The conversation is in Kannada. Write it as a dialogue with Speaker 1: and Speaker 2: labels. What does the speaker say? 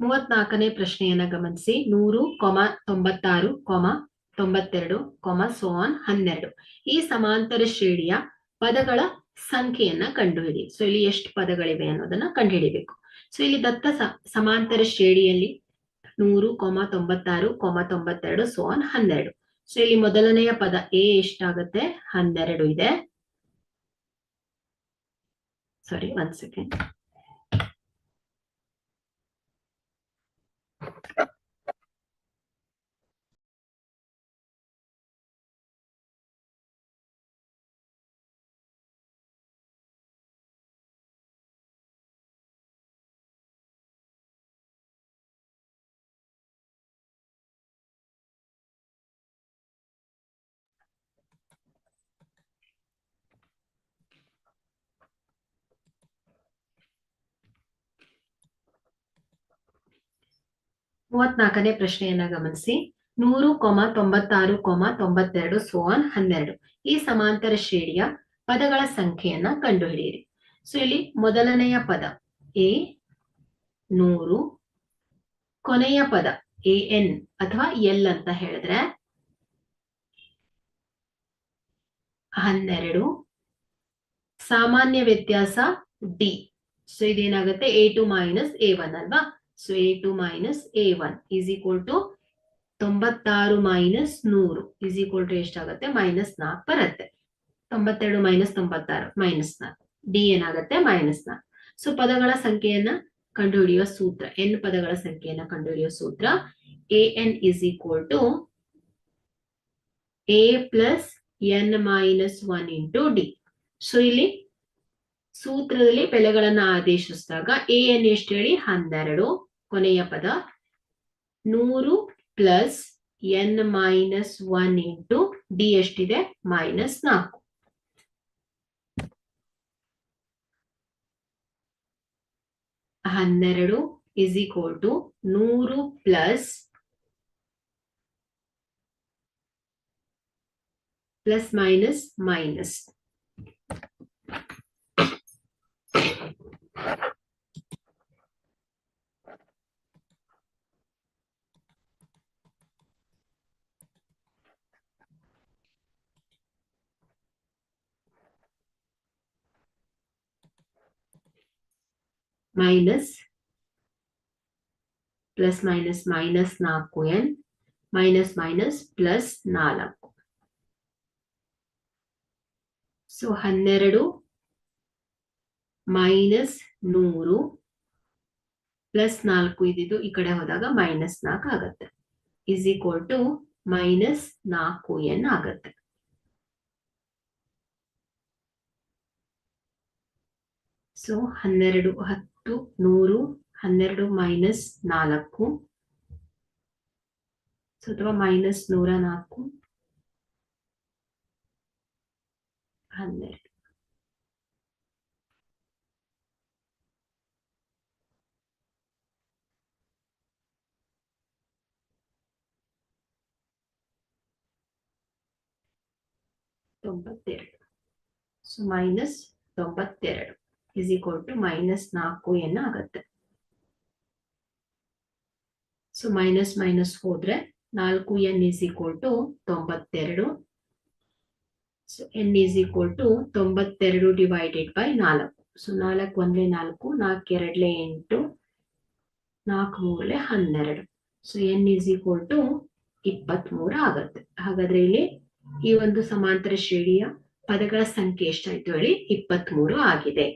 Speaker 1: ಮೂವತ್ನಾಲ್ಕನೇ ಪ್ರಶ್ನೆಯನ್ನ ಗಮನಿಸಿ. ನೂರು, ಕೊಮ, ತೊಂಬತ್ತಾರು, ಕೊಮ, ತೊಂಬತ್ತೆರಡು, ಕೊಮ ಸೋನ್ ಹನ್ನೆರಡು. ಈ ಸಮಾಂತರ ಶ್ರೇಣಿಯ ಪದಗಳ ಸಂಖ್ಯೆಯನ್ನ ಕಂಡುಹಿಡಿ. ಸೊ ಇಲ್ಲಿ ಎಷ್ಟು ಪದಗಳಿವೆ ಅನ್ನೋದನ್ನ ಕಂಡುಹಿಡಿಬೇಕು. ಸೊ ಇಲ್ಲಿ ದತ್ತ ಸಮಾಂತರ ಶ್ರೇಣಿಯಲ್ಲಿ ನೂರು, ಕೊಮ, ತೊಂಬತ್ತಾರು, ಕೊಮ, ತೊಂಬತ್ತೆರಡು ಸೋನ್ ಹನ್ನೆರಡು. ಸೊ ಇಲ್ಲಿ ಮೊದಲನೆಯ ಪದ ಎ ಎಷ್ಟಾಗುತ್ತೆ? ಹನ್ನೆರಡು ಇದೆ. ಸಾರಿ ಒನ್ ಸೆಕೆಂಡ್ ಮೂವತ್ನಾಲ್ಕನೇ ಪ್ರಶ್ನೆಯನ್ನ ಗಮನಿಸಿ. ನೂರು ಕೊಮ ತೊಂಬತ್ತಾರು ಕೊಮ ತೊಂಬತ್ತೆರಡು ಸೋನ್ ಹನ್ನೆರಡು. ಈ ಸಮಾಂತರ ಶ್ರೇಣಿಯ ಪದಗಳ ಸಂಖ್ಯೆಯನ್ನ ಕಂಡುಹಿಡಿಯಿರಿ. ಸೊ ಇಲ್ಲಿ ಮೊದಲನೆಯ ಪದ ಎ ನೂರು. ಕೊನೆಯ ಪದ ಎ ಎನ್ ಅಥವಾ ಎಲ್ ಅಂತ ಹೇಳಿದ್ರೆ ಹನ್ನೆರಡು. ಸಾಮಾನ್ಯ ವ್ಯತ್ಯಾಸ D so ಇದೇನಾಗುತ್ತೆ? A two minus a one ಅಲ್ವಾ? So a two minus a one is equal to ತೊಂಬತ್ತಾರು ಮೈನಸ್ ನೂರು ಈಸ್ ಈಕ್ವಲ್ ಟು ಎಷ್ಟಾಗುತ್ತೆ ಮೈನಸ್ ನಾಲ್ಕು ಬರುತ್ತೆ. ತೊಂಬತ್ತೆರಡು ಮೈನಸ್ ತೊಂಬತ್ತಾರು ಮೈನಸ್ ನಾಲ್ಕು. ಡಿ ಏನಾಗುತ್ತೆ? ಮೈನಸ್ ನಾಲ್ಕು. ಸೊ ಪದಗಳ ಸಂಖ್ಯೆಯನ್ನ ಕಂಡುಹಿಡಿಯುವ ಸೂತ್ರ ಎನ್ ಪದಗಳ ಸಂಖ್ಯೆಯನ್ನ ಕಂಡುಹಿಡಿಯುವ ಸೂತ್ರ a n is equal to a plus n minus one into d so ಇಲ್ಲಿ ಸೂತ್ರದಲ್ಲಿ ಬೆಲೆಗಳನ್ನ ಆದೇಶಿಸಿದಾಗ ಎ ಎನ್ ಎಷ್ಟು ಹೇಳಿ? ಹನ್ನೆರಡು. ಕೊನೆಯ ಪದ. ನೂರು plus n minus one into d ಎಷ್ಟಿದೆ? ಮೈನಸ್ ನಾಲ್ಕು. ಹನ್ನೆರಡು ಇಸ್ ಈಕ್ವಲ್ ಟು ನೂರು plus plus minus minus minus plus minus minus ನಾಲ್ಕು ಎನ್ ಮೈನಸ್ ಮೈನಸ್ ಪ್ಲಸ್ ನಾಲ್ಕು ಸೊ ಹನ್ನೆರಡು ಮೈನಸ್ ನೂರು ಪ್ಲಸ್ ನಾಲ್ಕು ಇದ್ದಿದ್ದು ಈ ಕಡೆ ಹೋದಾಗ ಮೈನಸ್ ನಾಲ್ಕು ಆಗತ್ತೆ ಇಸ್ ಈಕ್ವಲ್ ಟು ಮೈನಸ್ ನಾಲ್ಕು ಎನ್ ಆಗತ್ತೆ ಸೊ ಹನ್ನೆರಡು ಹತ್ತು ನೂರು ಹನ್ನೆರಡು ಮೈನಸ್ ನಾಲ್ಕು ಸೊ ಅಥವಾ ಮೈನಸ್ ನೂರ ನಾಲ್ಕು ಹನ್ನೆರಡು ತೊಂಬತ್ತೆರಡು ಸೊ ಮೈನಸ್ ತೊಂಬತ್ತೆರಡು ಇಸ್ ಈಕ್ವಲ್ ಟು ಮೈನಸ್ ನಾಲ್ಕು ಎನ್ ಆಗತ್ತೆ. ಸೊ ಮೈನಸ್ ಮೈನಸ್ ಹೋದ್ರೆ ನಾಲ್ಕು ಎನ್ ಇಸ್ ಈಕ್ವಲ್ ಟು ತೊಂಬತ್ತೆರಡು. So n is equal to ತೊಂಬತ್ತೆರಡು ಡಿವೈಡೆಡ್ ಬೈ ನಾಲ್ಕು. ಸೊ ನಾಲ್ಕು ಒಂದ್ಲೆ ನಾಲ್ಕು ನಾಲ್ಕು ಎರಡ್ಲೆ ಎಂಟು, ನಾಲ್ಕು ಮೂರ್ಲೆ ಹನ್ನೆರಡು. So n is equal to ಇಪ್ಪತ್ಮೂರು ಆಗತ್ತೆ. ಹಾಗಾದ್ರೆ ಇಲ್ಲಿ ಈ ಒಂದು ಸಮಾಂತರ ಶ್ರೇಣಿಯ ಪದಗಳ ಸಂಖ್ಯೆ ಎಷ್ಟಾಯ್ತು ಹೇಳಿ? ಇಪ್ಪತ್ಮೂರು ಆಗಿದೆ.